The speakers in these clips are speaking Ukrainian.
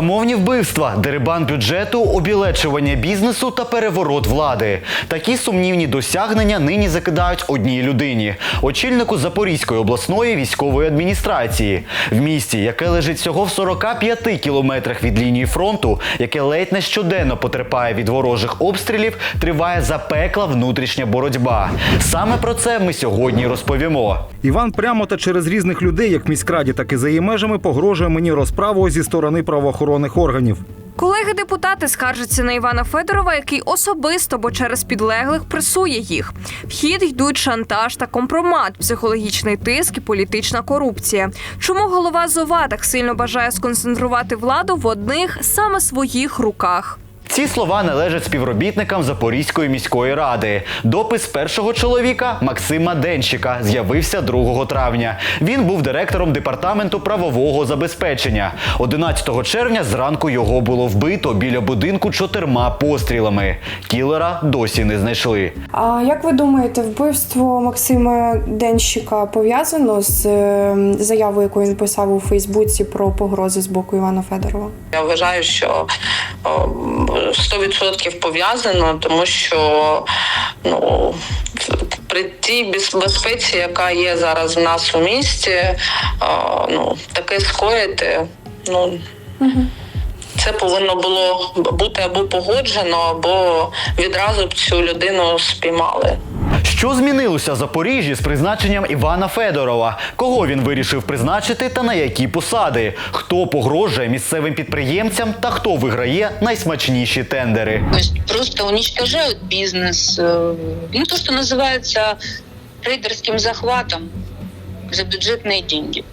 Замовні вбивства, дерибан бюджету, обілечування бізнесу та переворот влади. Такі сумнівні досягнення нині закидають одній людині очільнику Запорізької обласної військової адміністрації. В місті, яке лежить всього в 45 кілометрах від лінії фронту, яке ледь не щоденно потерпає від ворожих обстрілів, триває запекла внутрішня боротьба. Саме про це ми сьогодні розповімо. Іван прямо та через різних людей, як міськраді, так і за її межами, погрожує мені розправою зі сторони правоохоронних органів. Колеги-депутати скаржаться на Івана Федорова, який особисто, бо через підлеглих пресує їх. Вхід йдуть шантаж та компромат, психологічний тиск і політична корупція. Чому голова ЗОВА так сильно бажає сконцентрувати владу в одних саме своїх руках? Ці слова належать співробітникам Запорізької міської ради. Допис першого чоловіка Максима Денщика з'явився 2 травня. Він був директором департаменту правового забезпечення. 11 червня зранку його було вбито біля будинку чотирма пострілами. Кілера досі не знайшли. А як ви думаєте, вбивство Максима Денщика пов'язано з е, заявою, яку він писав у Фейсбуці про погрози з боку Івана Федорова? Я вважаю, що 100% пов'язано, тому що ну, при тій без- безпеці, яка є зараз в нас у місті, ну, таке скоїти, ну. Це повинно було бути або погоджено, або відразу б цю людину спіймали. Що змінилося в Запоріжжі з призначеннем Івана Федорова? Кого він вирішив призначити та на які посади? Хто погрожує місцевим підприємцям та хто виграє найсмачніші тендери? То есть просто уничтожают бизнес. э, Ну, то, что называется рейдерским захватом за бюджетные деньги.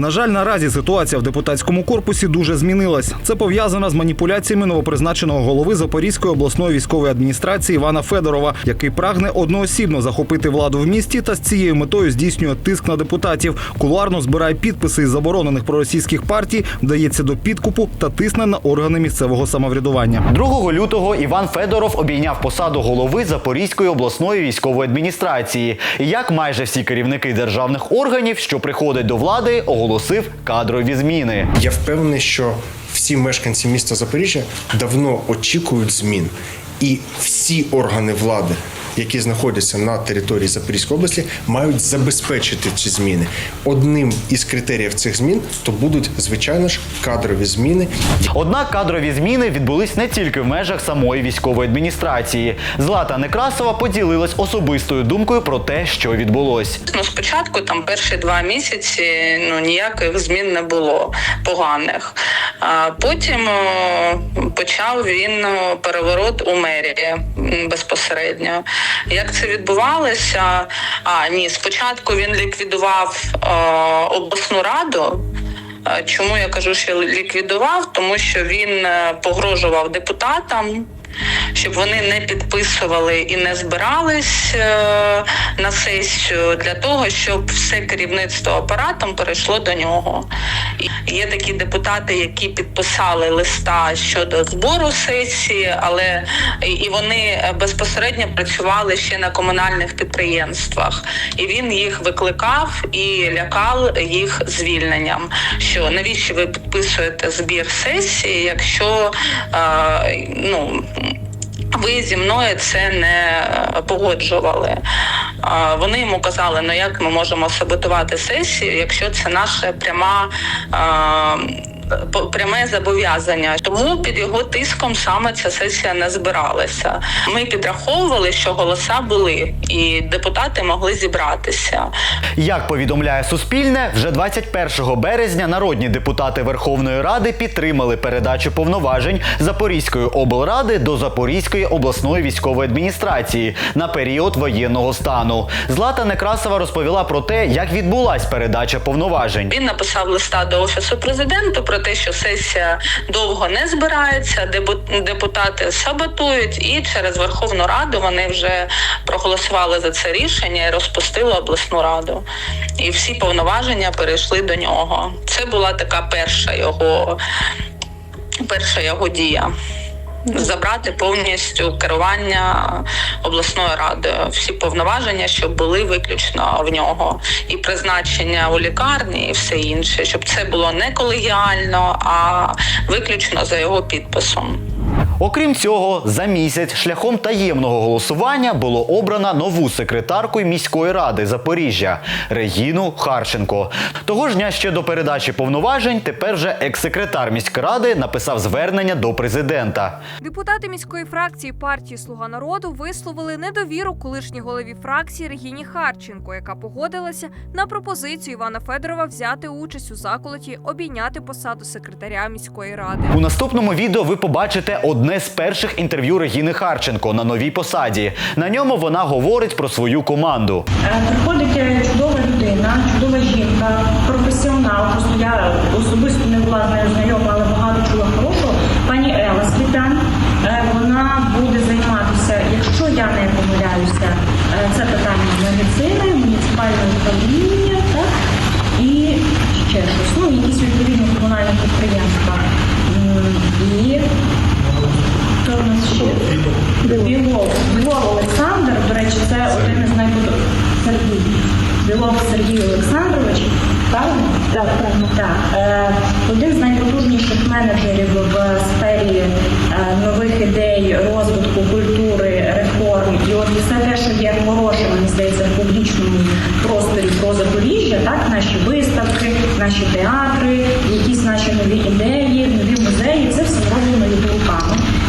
На жаль, наразі ситуація в депутатському корпусі дуже змінилась. Це пов'язано з маніпуляціями новопризначеного голови Запорізької обласної військової адміністрації Івана Федорова, який прагне одноосібно захопити владу в місті та з цією метою здійснює тиск на депутатів. Кулуарно збирає підписи із заборонених проросійських партій, вдається до підкупу та тисне на органи місцевого самоврядування. 2 лютого Іван Федоров обійняв посаду голови Запорізької обласної військової адміністрації. І як майже всі керівники державних органів, що приходять до влади, оголосив кадрові зміни. Я впевнений, що всі мешканці міста Запоріжжя давно очікують змін, і всі органи влади, які знаходяться на території Запорізької області, мають забезпечити ці зміни. Одним із критеріїв цих змін то будуть звичайно ж кадрові зміни. Однак кадрові зміни відбулись не тільки в межах самої військової адміністрації. Злата Некрасова поділилась особистою думкою про те, що відбулось. Ну, спочатку, там перші два місяці, ну ніяких змін не було поганих. А потім почав він переворот у мерії безпосередньо. Як це відбувалося? А ні, спочатку він ліквідував е, обласну раду. Е, Чому я кажу, що ліквідував? Тому що він е, погрожував депутатам, щоб вони не підписували і не збирались е, на сесію для того, щоб все керівництво апаратом перейшло до нього. Є такі депутати, які підписали листа щодо збору сесії, але і вони безпосередньо працювали ще на комунальних підприємствах, і він їх викликав і лякав їх звільненням. Що навіщо ви підписуєте збір сесії, якщо е, ну ви зі мною це не погоджували. Вони йому казали, ну як ми можемо саботувати сесію, якщо це наша пряма. Пряме зобов'язання, тому під його тиском саме ця сесія не збиралася. Ми підраховували, що голоса були, і депутати могли зібратися. Як повідомляє Суспільне, вже 21 березня народні депутати Верховної Ради підтримали передачу повноважень Запорізької облради до Запорізької обласної військової адміністрації на період воєнного стану. Злата Некрасова розповіла про те, як відбулась передача повноважень. Він написав листа до офісу президента про те, що сесія довго не збирається, депутати саботують, і через Верховну Раду вони вже проголосували за це рішення і розпустили обласну раду. І всі повноваження перейшли до нього. Це була така перша його, перша його дія. Забрати повністю керування обласною радою, всі повноваження, щоб були виключно в нього, і призначення у лікарні, і все інше, щоб це було не колегіально, а виключно за його підписом. Окрім цього, за місяць шляхом таємного голосування було обрано нову секретарку міської ради Запоріжжя Регіну Харченко. Того ж дня ще до передачі повноважень тепер же екс-секретар міськради написав звернення до президента. Депутати міської фракції партії Слуга народу висловили недовіру колишній голові фракції Регіні Харченко, яка погодилася на пропозицію Івана Федорова взяти участь у заколоті обійняти посаду секретаря міської ради. У наступному відео ви побачите одне з перших інтерв'ю Регіни Харченко на новій посаді. На ньому вона говорить про свою команду. Е, Приходить е, чудова людина, чудова жінка, професіонал. Просто я особисто не була нею знайома, але багато чула хорошого. Пані Ела Світан. Е, Вона буде займатися, якщо я не помиляюся, це питання медицини, муніципального управління, так і ще щось. Ну, якісь відповідні комунальні підприємства. І хто в нас ще? Білов. Білов Олександр, до речі, це один із найбуду... Сергій. Білов Сергій Олександрович. Правильно? Так, правильно. Так. Е, один з найпотужніших менеджерів в сфері е, нових ідей, розвитку культури, реформ. І от все те, що є хороше, мені здається, в публічному просторі про Запоріжжя, так, наші виставки, наші театри, якісь наші нові ідеї, нові музеї, це все зроблено.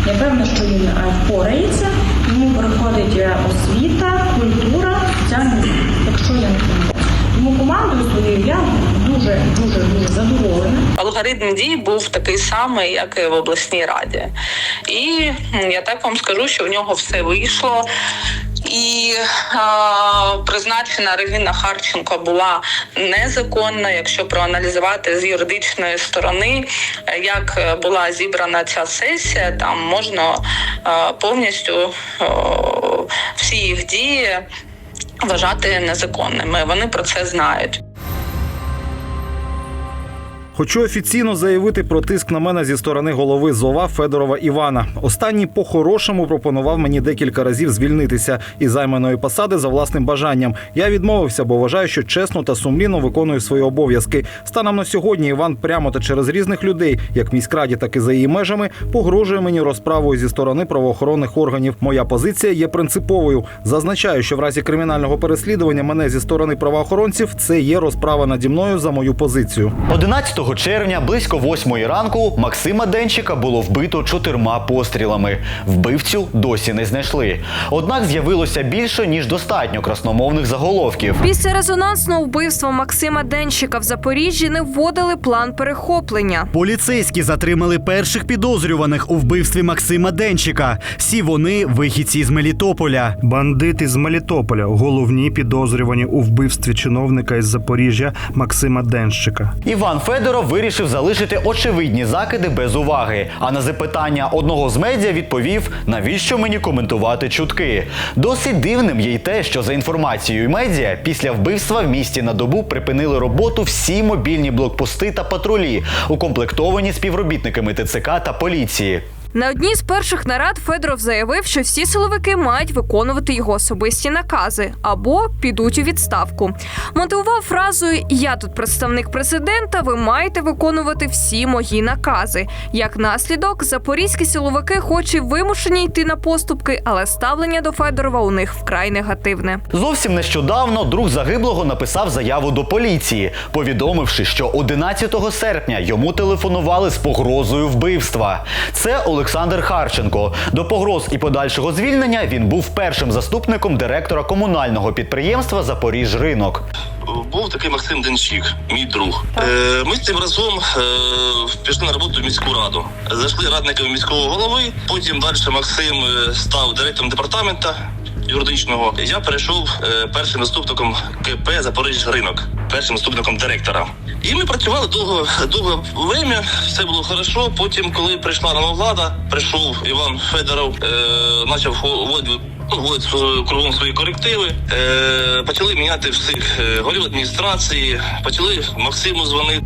Я певна, що він е, впорається, йому приходить е, освіта, культура, соціальний зв'язок, якщо я не помиляюсь. Тому командою своєю я дуже дуже дуже задоволена. Алгоритм дій був такий самий, як і в обласній раді. І я так вам скажу, що в нього все вийшло. І а, призначена Регіна Харченко була незаконна, якщо проаналізувати з юридичної сторони, як була зібрана ця сесія, там можна е, повністю е, всі їх дії вважати незаконними. Вони про це знають. Хочу офіційно заявити про тиск на мене зі сторони голови ЗОВА Федорова Івана. Останній по-хорошому пропонував мені декілька разів звільнитися із займаної посади за власним бажанням. Я відмовився, бо вважаю, що чесно та сумлінно виконую свої обов'язки. Станом на сьогодні Іван прямо та через різних людей, як міськраді, так і за її межами, погрожує мені розправою зі сторони правоохоронних органів. Моя позиція є принциповою. Зазначаю, що в разі кримінального переслідування мене зі сторони правоохоронців це є розправа наді мною за мою позицію. 11 червня близько 8 ранку Максима Денчика було вбито чотирма пострілами. Вбивцю досі не знайшли. Однак з'явилося більше ніж достатньо красномовних заголовків. Після резонансного вбивства Максима Денщика в Запоріжжі не вводили план перехоплення. Поліцейські затримали перших підозрюваних у вбивстві Максима Денчика. Всі вони вихідці з Мелітополя. Бандити з Мелітополя головні підозрювані у вбивстві чиновника із Запоріжжя Максима Денщика. Іван Федоров вирішив залишити очевидні закиди без уваги. А на запитання одного з медіа відповів: навіщо мені коментувати чутки? Досить дивним є й те, що за інформацією медіа, після вбивства в місті на добу припинили роботу всі мобільні блокпости та патрулі, укомплектовані співробітниками ТЦК та поліції. На одній з перших нарад Федоров заявив, що всі силовики мають виконувати його особисті накази або підуть у відставку. Мотивував фразою Я тут представник президента. Ви маєте виконувати всі мої накази. Як наслідок, запорізькі силовики, хоч і вимушені йти на поступки, але ставлення до Федорова у них вкрай негативне. Зовсім нещодавно друг загиблого написав заяву до поліції, повідомивши, що 11 серпня йому телефонували з погрозою вбивства. Це Олександр Харченко. До погроз і подальшого звільнення він був першим заступником директора комунального підприємства Запоріжринок. Був такий Максим Денчик, мій друг. Е, ми з цим разом е, пішли на роботу в міську раду. Зайшли радниками міського голови. Потім далі Максим е, став директором департамента юридичного. Я перейшов е, першим заступником КП Запоріжжя ринок, першим заступником директора. І ми працювали довго довго время, все було хорошо. Потім, коли прийшла нова влада, прийшов Іван Федоров, е, почав вводити ну, кругом свої корективи. Е, почали міняти всіх е, голів адміністрації, почали Максиму дзвонити.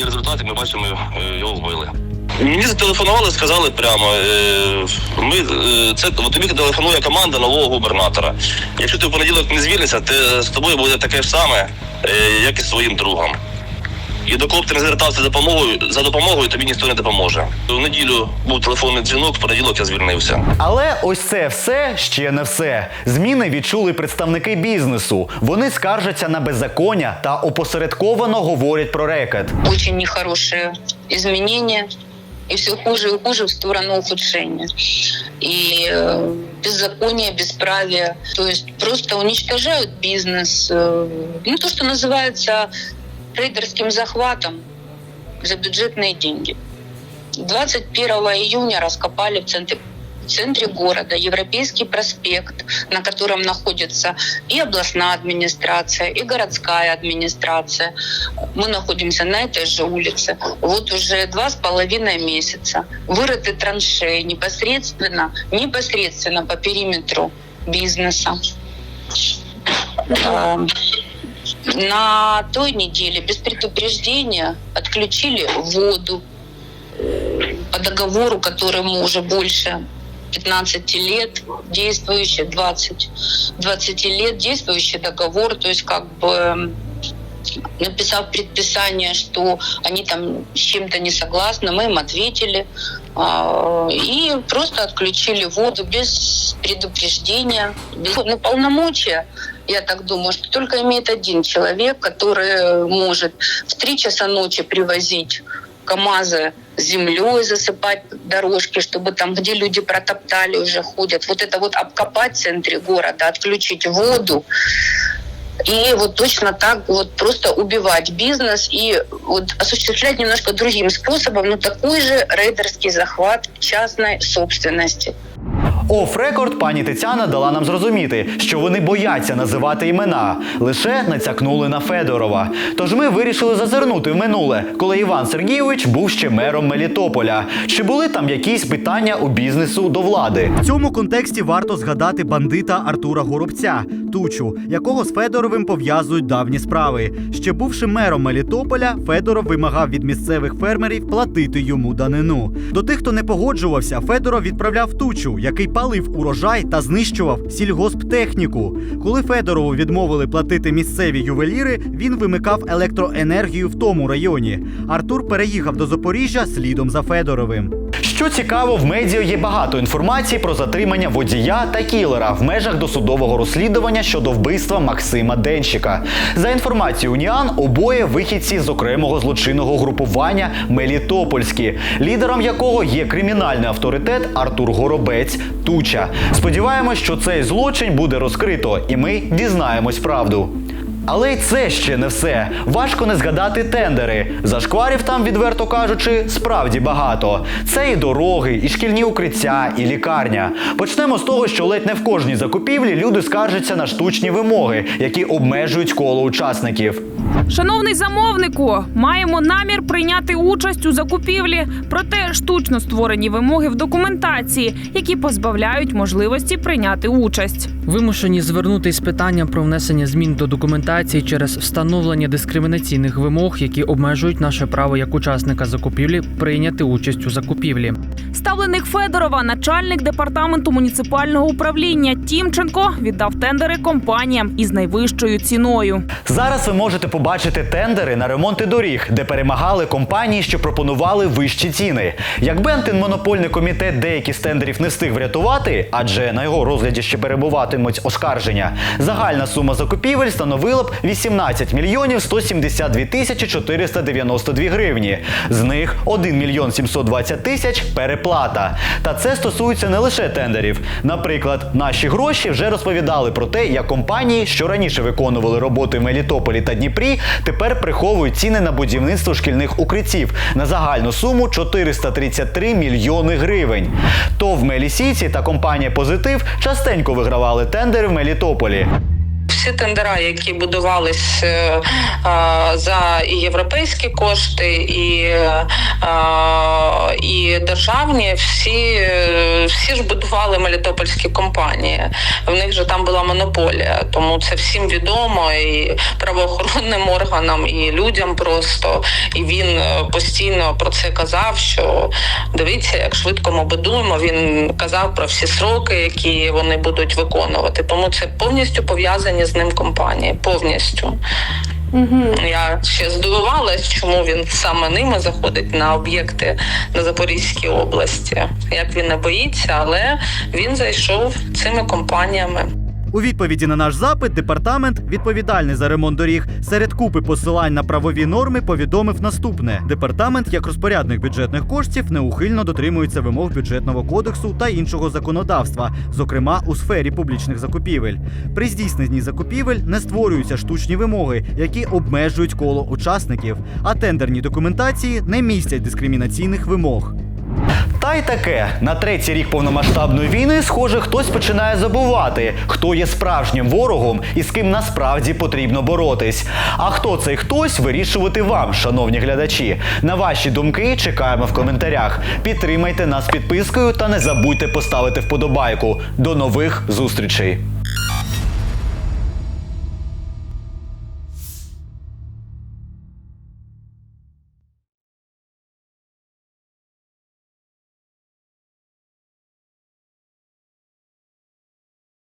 І результати ми бачимо, його вбили. Мені зателефонували, сказали прямо, е, ми е, це от тобі телефонує команда нового губернатора. Якщо ти в понеділок не звільнишся, ти з тобою буде таке ж саме, е, як і з своїм другом. І до кого б ти не звертався за допомогою, за допомогою тобі ніхто не допоможе. У неділю був телефонний дзвінок, в понеділок я звільнився. Але ось це все ще не все. Зміни відчули представники бізнесу. Вони скаржаться на беззаконня та опосередковано говорять про рекет. Очень нехорошие изменения. И все хуже и хуже в сторону ухудшения. И э, беззаконие, бесправие. То есть просто уничтожают бизнес. э, ну, то, что называется трейдерским захватом за бюджетные деньги. 21 июня раскопали в центре в центре города Европейский проспект, на котором находится и областная администрация, и городская администрация. Мы находимся на этой же улице. Вот уже два с половиной месяца. Вырыты траншеи непосредственно, непосредственно по периметру бизнеса. А, На той неделе без предупреждения отключили воду э, по договору, которому уже больше 15 лет действующий, 20, 20 лет действующий договор, то есть как бы написав предписание, что они там с чем-то не согласны, мы им ответили а, и просто отключили воду без предупреждения, без ну, полномочия. Я так думаю, что только имеет один человек, который может в три часа ночи привозить КАМАЗы с землей засыпать дорожки, чтобы там, где люди протоптали, уже ходят. Вот это вот обкопать в центре города, отключить воду. И вот точно так вот просто убивать бизнес и вот осуществлять немножко другим способом, но такой же рейдерский захват частной собственности. Оф рекорд пані Тетяна дала нам зрозуміти, що вони бояться називати імена, лише нацякнули на Федорова. Тож ми вирішили зазирнути в минуле, коли Іван Сергійович був ще мером Мелітополя. Чи були там якісь питання у бізнесу до влади? В цьому контексті варто згадати бандита Артура Горобця, тучу, якого з Федоровим пов'язують давні справи. Ще бувши мером Мелітополя, Федоров вимагав від місцевих фермерів платити йому данину. До тих, хто не погоджувався, Федоров відправляв тучу, який палив урожай та знищував сільгосптехніку. Коли Федорову відмовили платити місцеві ювеліри, він вимикав електроенергію в тому районі. Артур переїхав до Запоріжжя слідом за Федоровим. Що цікаво, в медіа є багато інформації про затримання водія та кілера в межах досудового розслідування щодо вбивства Максима Денщика. За інформацією Уніан, обоє вихідці з окремого злочинного групування Мелітопольські, лідером якого є кримінальний авторитет Артур Горобець Туча. Сподіваємось, що цей злочин буде розкрито, і ми дізнаємось правду. Але й це ще не все. Важко не згадати тендери. Зашкварів там, відверто кажучи, справді багато. Це і дороги, і шкільні укриття, і лікарня. Почнемо з того, що ледь не в кожній закупівлі люди скаржаться на штучні вимоги, які обмежують коло учасників. Шановний замовнику, маємо намір прийняти участь у закупівлі, проте штучно створені вимоги в документації, які позбавляють можливості прийняти участь. Вимушені звернутись з питанням про внесення змін до документації через встановлення дискримінаційних вимог, які обмежують наше право як учасника закупівлі прийняти участь у закупівлі. Ставленик Федорова, начальник департаменту муніципального управління Тімченко, віддав тендери компаніям із найвищою ціною. Зараз ви можете побачити тендери на ремонти доріг, де перемагали компанії, що пропонували вищі ціни. Якби антимонопольний комітет деякі з тендерів не встиг врятувати, адже на його розгляді ще перебуватиме прийматимуть оскарження. Загальна сума закупівель становила б 18 мільйонів 172 тисячі 492 гривні. З них 1 мільйон 720 тисяч переплата. Та це стосується не лише тендерів. Наприклад, наші гроші вже розповідали про те, як компанії, що раніше виконували роботи в Мелітополі та Дніпрі, тепер приховують ціни на будівництво шкільних укриттів на загальну суму 433 мільйони гривень. ТОВ Мелісійці та компанія Позитив частенько вигравали тендери в Мелітополі. Всі тендера, які будувались е, е, за європейські кошти, і, е, і державні, всі, всі ж будували мелітопольські компанії. В них же там була монополія, тому це всім відомо і правоохоронним органам, і людям просто. І він постійно про це казав. Що дивіться, як швидко ми будуємо. Він казав про всі сроки, які вони будуть виконувати. Тому це повністю пов'язані з ним компанії. Повністю. Угу. Я ще здивувалась, чому він саме ними заходить на об'єкти на Запорізькій області. Як він не боїться, але він зайшов цими компаніями. У відповіді на наш запит департамент, відповідальний за ремонт доріг, серед купи посилань на правові норми повідомив наступне: департамент, як розпорядник бюджетних коштів, неухильно дотримується вимог бюджетного кодексу та іншого законодавства, зокрема у сфері публічних закупівель. При здійсненні закупівель не створюються штучні вимоги, які обмежують коло учасників, а тендерні документації не містять дискримінаційних вимог. Та й таке на третій рік повномасштабної війни, схоже, хтось починає забувати, хто є справжнім ворогом і з ким насправді потрібно боротись. А хто цей хтось вирішувати вам, шановні глядачі. На ваші думки чекаємо в коментарях. Підтримайте нас підпискою та не забудьте поставити вподобайку. До нових зустрічей!